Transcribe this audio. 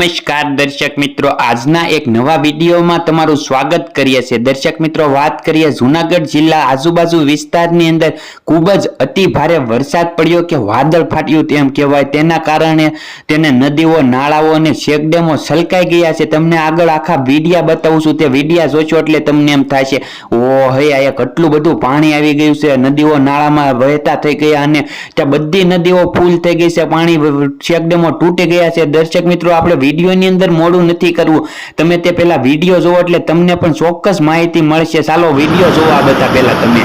નમસ્કાર દર્શક મિત્રો, આજના એક નવા વિડીયોમાં તમારું સ્વાગત કરીએ છીએ. દર્શક મિત્રો, વાત કરીએ જુનાગઢ જિલ્લા આજુબાજુ વિસ્તારની અંદર ખૂબ જ અતિ ભારે વરસાદ પડ્યો કે વાદળ ફાટ્યું તેમ કહેવાય. તેના કારણે તેને નદીઓ, નાળાઓ અને શેકડેમો છલકાઈ ગયા છે. તમને આગળ આખા વિડિયા બતાવું છું. તે વિડિયા જોશો એટલે તમને એમ થાય છે ઓ હે, આ કેટલું બધું પાણી આવી ગયું છે. નદીઓ, નાળામાં વહેતા થઈ ગયા અને ત્યાં બધી નદીઓ ફૂલ થઈ ગઈ છે. પાણી, શેકડેમો તૂટી ગયા છે. દર્શક મિત્રો, આપણે વિડીયોની અંદર મોડું નથી કરવું. તમે તે પહેલા વીડિયો જોવો એટલે તમને પણ ચોક્કસ માહિતી મળશે. ચાલો વીડિયો જોવો બધા પહેલા તમે.